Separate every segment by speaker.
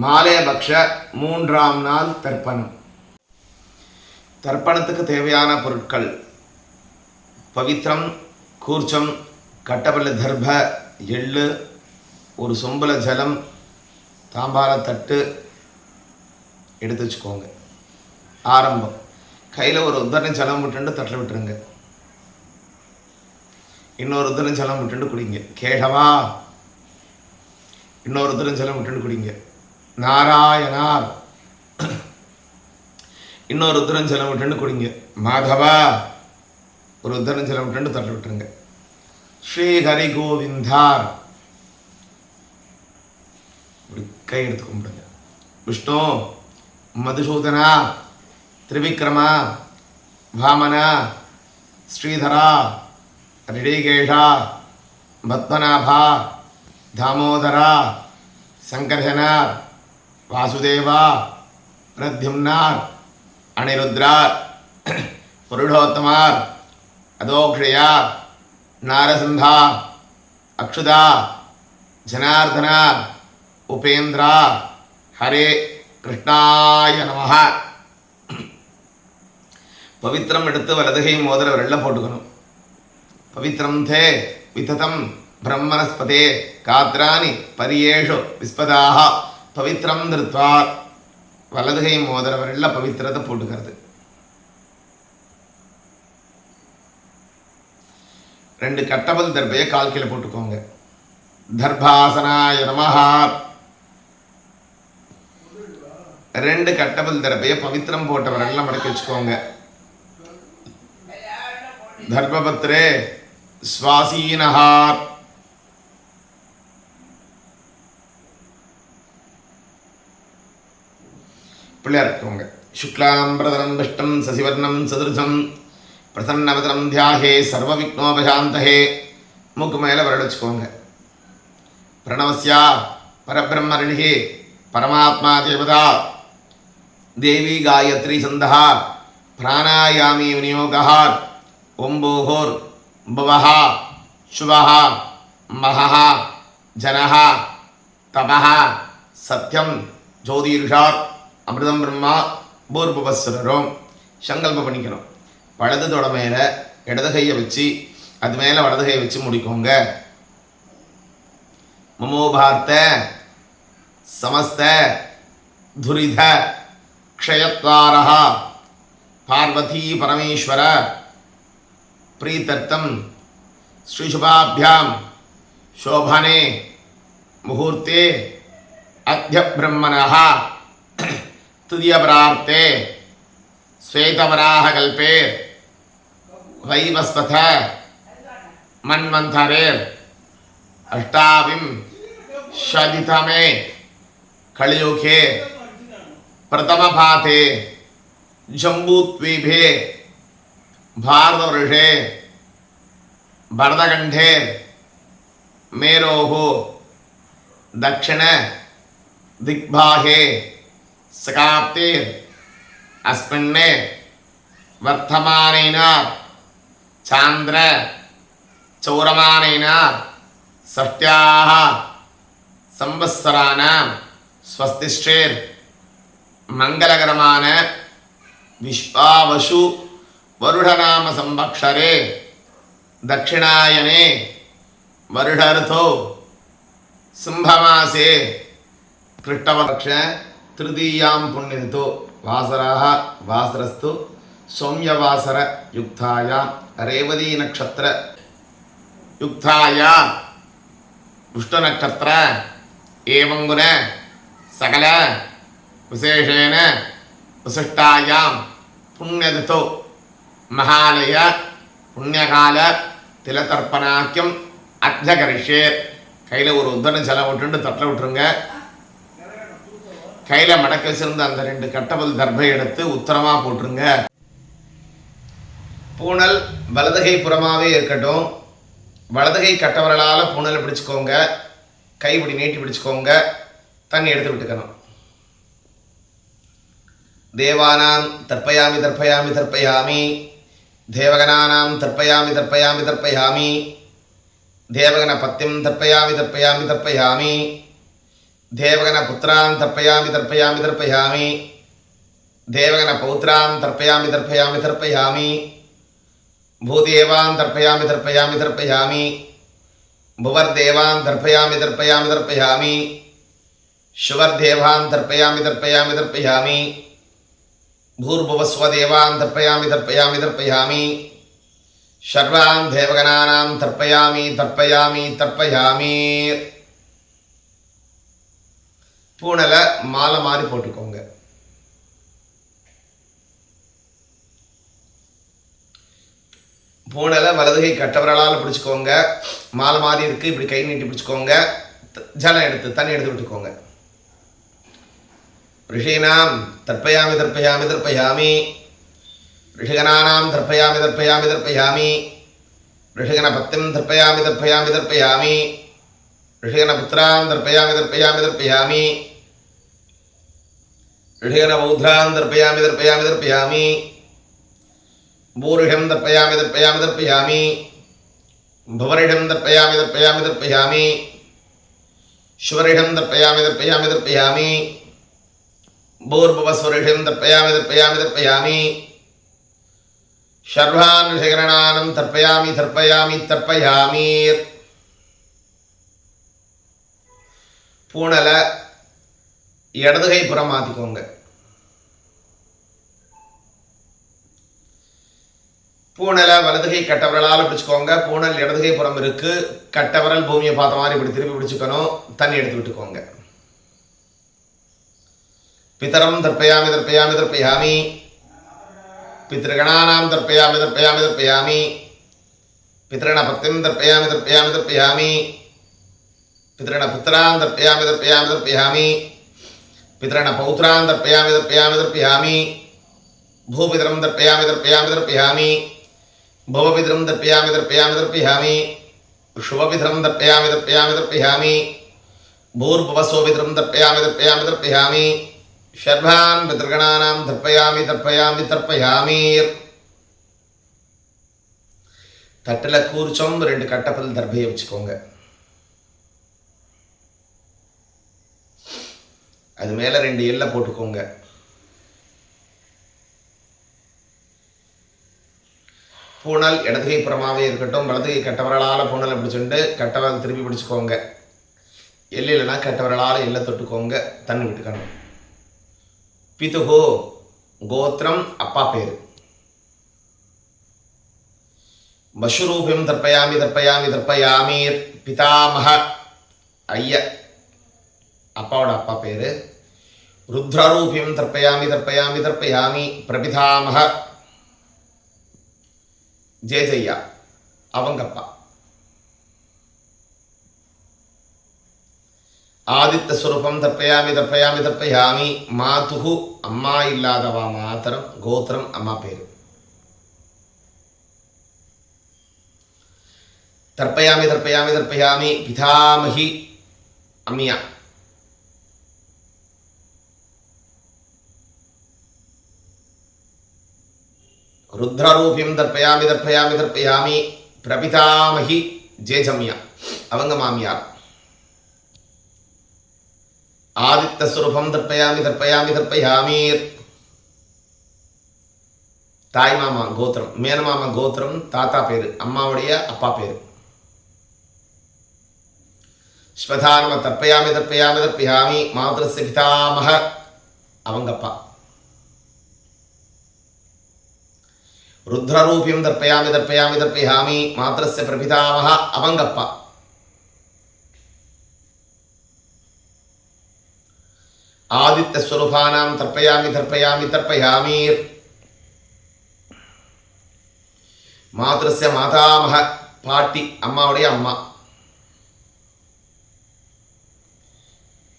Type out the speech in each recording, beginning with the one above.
Speaker 1: மாலேபக்ஷ மூன்றாம் நாள் தர்ப்பணம். தர்ப்பணத்துக்கு தேவையான பொருட்கள் பவித்ரம் கூர்ச்சம் கட்டபல்ல தர்ப எள்ளு ஒரு சொம்பல ஜலம் தாம்பால தட்டு எடுத்து வச்சுக்கோங்க. ஆரம்பம். கையில் ஒரு உத்தரணம் ஜலம் விட்டுண்டு தட்டில் விட்டுருங்க. இன்னொரு உத்தரம் ஜலம் விட்டுண்டு குடிங்க. கேடவா? இன்னொரு உத்தரம் ஜலம் விட்டுண்டு குடிங்க. நாராயணார். இன்னொரு உத்தரம் ஜலம் விட்டுன்னு குடிங்க. மாதவா ஒரு உத்தரம் ஜலம் விட்டுன்னு தட்டில் விட்டுருங்க. ஸ்ரீ ஹரி கோவிந்தார் இப்படி கை எடுத்து கும்பிடுங்க. விஷ்ணு மதுசூதனா திரிவிக்ரமா வாமனா ஸ்ரீதரா ரிடிகேஷா பத்மநாபா தாமோதரா சங்கர்ஹனா வாசுதேவா பிரத்யும்னார் அனிருத்ரார் புருடோத்தமார் அதோக்ஷயா நாரசிம்ஹா அக்ஷுதா ஜனார்தனா உபேந்திரா ஹரே கிருஷ்ணாய நமஹ. பவித்திரம் எடுத்து வலதுகை மோதிர வெள்ள போட்டுக்கணும். பவித்திரம் தே விததம் பிரம்மனஸ்பதே காத்ராணி பரியேஷு விஸ்பதாக பவித்திரம் திருத்வா வலதுகை மோதிர பவித்திரத்தை போட்டுக்கிறது ரெண்டு கட்டபல் தர்பையை கால் கீழே போட்டுக்கோங்க. தர்பாசனாய நமஹா. ரெண்டு கட்டபல் தர்பையை பவித்திரம் போட்டவரெல்லாம் மடக்கி வச்சுக்கோங்க. தர்பபத்ரே சுவாசீனஹார். பிள்ளையார் இருக்குவங்க சுக்லாம்பிரதனம் விஷ்டம் சசிவர்ணம் சதுர்சம் பிரசன்னவதனம் தியாகே சர்வ விக்னோபசாந்தகே மூக்கு மேலே வரடிச்சுக்கோங்க பிரணவசியா பரபிரம்மரிணிகி பரமாத்மா தேவதா. தேவி காயத்ரி சந்தகா பிராணாயாமி விநியோகா. ஒம்போகோர் புவஹா சுவஹா மகா ஜனஹா தபஹா சத்யம் ஜோதிர்ஷாத் அமிர்தம் பிரம்மா பூர்புவஸ்வரரும் சங்கல்பம் பண்ணிக்கணும் வலது தொட மேலே இடது கையை வச்சு அது மேலே வலது கையை வச்சு முடிக்கோங்க மமோபார்த்த சமஸ்த துரித க்ஷயத்வாரः பார்வதி பரமேஸ்வர प्रीतर्थम श्रीशुभाभ्याम शोभने मुहूर्ते अद्य ब्रह्मणः तृतीयपरार्ते श्वेतवराहकल्पेर् वैवस्वथ मन्वन्थरेर् अष्टाविं षदितमे कलियुखे प्रथमपाते जम्बूद्वीपे भारतवृषे भरतकण्ठे मेरोः दक्षिणदिग्बाहे सकाप्ते अस्मिन् वर्धमानेन चान्द्र चौरमानेन षष्ट्याः संवत्सराणां स्वस्तिष्ठेर् मङ्गलकरमान विश्वावशु वरुढनाम संवक्षरे दक्षिणायने வருடர்த்தோ சிம்பமாசே கிருஷ்ணபக்ஷ திருதீயாம் புண்ணியதோ வாசராக வாசரஸ்து சௌமியவாசர யுக்தாயாம் ரேவதி நக்ஷத்திர யுக்தாயா விஷ்ணு நட்சத்திர ஏவங்குன சகல விசேஷேன விசிஷ்டாயாம் புண்ணியதோ மகாலய புண்ணியகால திலதர்ப்பணாக்கியம் அத்தியகரிஷே கையில் ஒரு உத்தரண ஜலம் விட்டுண்டு தட்டில் விட்டுருங்க கையில் மடக்க சிறந்த அந்த ரெண்டு கட்டவல் தர்பை எடுத்து உத்தரமாக போட்டுருங்க. பூனல் வலதுகை புறமாவே இருக்கட்டும். வலதுகை கட்டவரலால் பூனலை பிடிச்சுக்கோங்க. கை இப்படி நீட்டி பிடிச்சுக்கோங்க. தண்ணி எடுத்து விட்டுக்கணும். தேவானாம் தர்ப்பயாமி தர்ப்பயாமி தர்ப்பயாமி. தேவகனானாம் தர்ப்பயாமி தர்ப்பயாமி தர்ப்பயாமி. தேவகன பத்தியம் தர்ப்பயாமி தர்ப்பயாமி தர்ப்பயாமி. देवगन पुत्रान् तर्पयामि तर्पयामि तर्पयामि देवगन पौत्रान् तर्पयामि तर्पयामि तर्पयामि भूदेवान् तर्पयामि तर्पयामि तर्पयामि भुवर्देवान् तर्पयामि तर्पयामि तर्पयामि शुवर्देवान् तर्पयामि तर्पयामि तर्पयामि भूर्भुवस्वदेवान् तर्पयामि तर्पयामि तर्पयामि सर्वान् देवगणानां तर्पयामि तर्पयामि तर्पयामि பூனலை மாலை மாதிரி போட்டுக்கோங்க. பூனலை வலதுகை கட்டவரலால் பிடிச்சிக்கோங்க. மாலை மாதிரி இருக்குது இப்படி கை நீட்டி பிடிச்சிக்கோங்க. த- ஜலம் எடுத்து தண்ணி எடுத்து விட்டுக்கோங்க. ரிஷீனாம் தர்ப்பயாமி தர்ப்பயாமி தர்ப்பயாமி. ரிஷிகனானாம் தர்ப்பயாமி தர்ப்பயாமி தர்ப்பயாமி. ரிஷிகன பத்திம் தர்ப்பயாமி தர்ப்பயாமி தர்ப்பயாமி. ரிஷிகன புத்திராம் தர்ப்பயாமி தர்ப்பயாமி தர்ப்பயாமி. ரிஷிகன பௌத்ரான் தர்ப்பயாமி தர்ப்பயாமி தர்ப்பயாமி भूरिषं दर्पयामि दर्पयामि दर्पयामि भुवरिषं दर्पयामि दर्पयामि दर्पयामि श्वरिषं दर्पयामि दर्पयामि दर्पयामि भूर्भुवस्वरिषं दर्पयामि दर्पयामि दर्पयामि शर्वान् ऋषिगणानं तर्पयामि तर्पयामि तर्पयामि பூனலை இடதுகை புறம் மாற்றிக்கோங்க பூனலை வலதுகை கட்டவரலால் பிடிச்சிக்கோங்க. பூனல் இடதுகை புறம் இருக்கு. கட்டவரல் பூமியை பார்த்த மாதிரி இப்படி திருப்பி பிடிச்சிக்கணும். தண்ணி எடுத்து விட்டுக்கோங்க. பிதரம் தர்ப்பயாமி தர்ப்பயாமி தர்ப்பயாமி. பித்ருகணானாம் தர்ப்பயாமி தர்ப்பயாமி தர்ப்பயாமி. பித்ருண பக்திம் தர்ப்பயாமி தர்ப்பயாமி தர்ப்பயாமி. பித்ருண புத்திராம் தர்ப்பயாமி தர்ப்பயாமி தர்ப்பயாமி. பிதரண பௌத்திரான் தர்ப்பயாமி தர்ப்பயாமி தர்ப்பயாமி பூபிதரம் தர்ப்பயாமி தர்ப்பயாமி தர்ப்பயாமி பவபிதரம் தர்ப்பயாமி தர்ப்பயாமி தர்ப்பயாமி ஷுவபிதரம் தர்ப்பயாமி தர்ப்பயாமி தர்ப்பயாமி பூர்பவசோபிதரம் தர்ப்பயாமி தர்ப்பயாமி தர்ப்பயாமி ஷர்பான் பிதர்கணானாம் தர்ப்பயாமி தர்ப்பயாமி தர்ப்பயாமீர் தட்டில் கூர்ச்சம் ரெண்டு கட்டப்பல் தர்பையை வச்சுக்கோங்க. அது மேலே ரெண்டு எல்லை போட்டுக்கோங்க. பூனல் இடதுகை புறமாவே இருக்கட்டும் வலதுகை கட்டவரலால் அப்படி சொல்லிட்டு கட்டவரல் திருப்பி பிடிச்சுக்கோங்க. எல்லையிலனா கட்டவரலால் எல்லை தொட்டுக்கோங்க. தண்ணி விட்டுக்கணும் பிதுகோ கோத்திரம் அப்பா பேர். மஷுரூபியம் தர்ப்பயாமி தர்ப்பயாமி தர்ப்பயாமி பிதாமக ஐய. அப்பாவோட அப்பா பேர். ருத்ரரூபியம் தர்ப்பயாமி தர்ப்பயாமி தர்ப்பயாமி பிரபிதாமக ஜெயஜய்யா அவங்கப்பா ஆதித்த ஸ்வரூபம் தர்ப்பயாமி தர்ப்பயாமி தர்ப்பயாமி மாதுகு அம்மா இல்லாதவா மாத்திரம் கோத்திரம் அம்மா பேரு தர்ப்பயாமி தர்ப்பயாமி தர்ப்பயாமி பிதாமகி அம்மியா ருத்ரரூபியம் தர்ப்பயாமி தர்ப்பயாமி தர்ப்பயாமி பிரபிதாமகி ஜேஜம்யா. அவங்க மாமியார். ஆதித்த சுரூபம் தர்ப்பயாமி தர்ப்பயாமி தர்ப்பயாமி தாய் மாமா கோத்திரம் மேனமாமா கோத்திரம் தாத்தா பேர் அம்மாவுடைய அப்பா பேர். ஸ்வதானம தர்ப்பயாமி தர்ப்பயாமி தர்ப்பயாமி மாதೃಸ್ய பிதாமக அவங்க அப்பா ருத்ரரூபியம் தர்ப்பயாமி தர்ப்பயாமி தர்ப்பயாமி மாத்திரஸ்ய பிரபிதாமக அவங்கப்பா ஆதித்யஸ்வரூபானாம் தர்ப்பயாமி தர்ப்பயாமி தர்ப்பயாமி மாத்திரஸ்ய மாதாமக பாட்டி அம்மாவுடைய அம்மா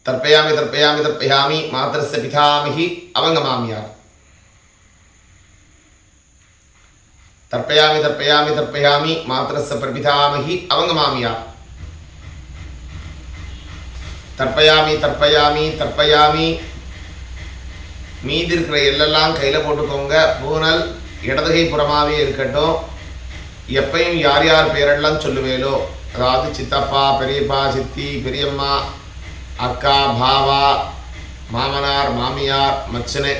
Speaker 1: தர்ப்பயாமி தர்ப்பயாமி தர்ப்பயாமி மாத்திரஸ்ய பிதாமிகி அவங்க தற்பயாமி தர்ப்பயாமி தர்ப்பயாமி தர்ப்பயாமி மாத்திரஸ்ய பிரபிதாமகி அவங்க மாமியா தர்ப்பயாமி தர்ப்பயாமி தர்ப்பயாமி. மீதி இருக்கிற எல்லெல்லாம் கையில் போட்டுக்கோங்க. பூனல் இடதுகை புறமாவே இருக்கட்டும். எப்பையும் யார் யார் பேரெல்லாம் சொல்லுவேலோ. அதாவது சித்தப்பா பெரியப்பா சித்தி பெரியம்மா அக்கா பாவா மாமனார் மாமியார் மச்சனே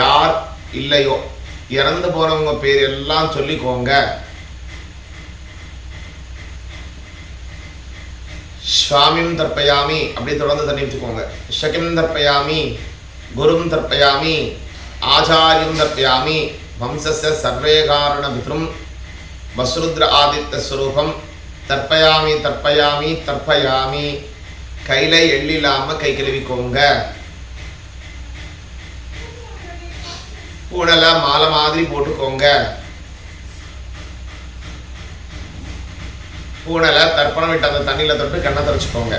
Speaker 1: யார் இல்லையோ. இறந்து போனவங்க பேர் எல்லாம் சொல்லிக்கோங்க. சுவாமியும் தர்ப்பயாமி அப்படி தொடர்ந்து தண்ணி வச்சுக்கோங்க ஷகிம் தர்ப்பயாமி குரும் தர்ப்பயாமி ஆச்சாரியம் தர்ப்பயாமி வம்சஸ்ய சர்வே காரண பித்ரும் வசுருத்ர ஆதித்த ஸ்வரூபம் தர்ப்பயாமி தர்ப்பயாமி தர்ப்பயாமி. கையில் எள்ளில்லாமல் கை கழுவிக்கோங்க. பூனலை மாலை மாதிரி போட்டுக்கோங்க. பூனலை தர்ப்பணம் விட்டு அந்த தண்ணியில் தொட்டு கண்ணை தொடச்சிக்கோங்க.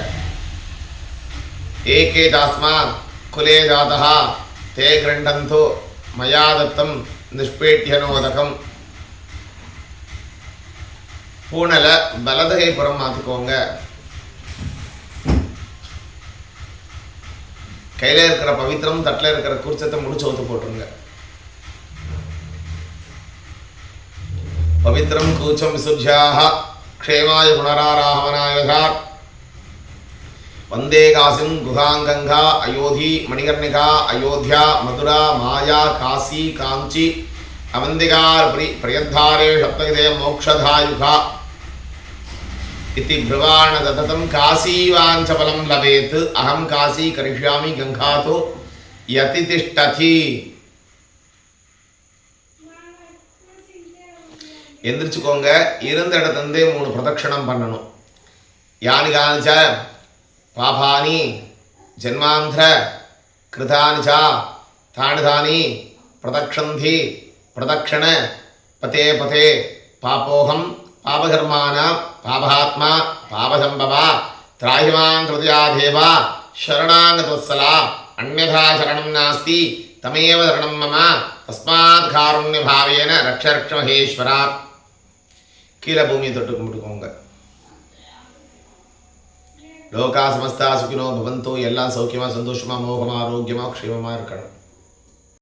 Speaker 1: ஏகே தாஸ்மா குலே ஜாதா தே கிரண்டந்தோ மயாதத்தம் நிஷ்பேட்டியனோதகம் பூனலை வலதுகை புறம் மாற்றிக்கோங்க கையில் இருக்கிற பவித்திரம் தட்டில் இருக்கிற குறிச்சத்தை முடிச்சு ஒத்து போட்டுருங்க. पवित्रं कूचं विसुज्याः क्षेमाय पुनराराहवनाय वंदे काशीं गुहाङ्गङ्गा अयोधी, मणिकर्णिका, अयोध्या, मथुरा, माया, काशी, काञ्ची अवन्तिकार प्रि प्रियद्धारे सप्तगिते मोक्षधायुगा इति ब्रुवाणदततं काशीवाञ्चफलं लभेत्। अहं काशी करिष्यामि गङ्गा तु यतितिष्ठति। எந்திரிச்சுக்கோங்க. இருந்த இடத்துலேருந்தே மூணு பிரதட்சணம் பண்ணணும். யானி காணிச்ச பாபானி ஜென்மாந்திர கிருதானி சா தானி பிரதக்ஷந்தி பிரதக்ஷண பதே பதே பாப்போகம் பாபகர்மான பாபாத்மா பாபசம்பவா திராகிமான் கிருதியா தேவா சரணாங்கதவத்சலா அந்யதா சரணம் நாஸ்தி தமேவ சரணம் மம தஸ்மாத் காருண்யபாவேன ரக்ஷ ரக்ஷ மகேஸ்வரா கீழே பூமியை தொட்டு கும்பிட்டுக்கோங்க. லோகா சமஸ்தா சுகினோ பவந்தோ எல்லாம் சௌக்கியமாக சந்தோஷமா மோகமா ஆரோக்கியமா க்ஷேமமாக இருக்கணும்.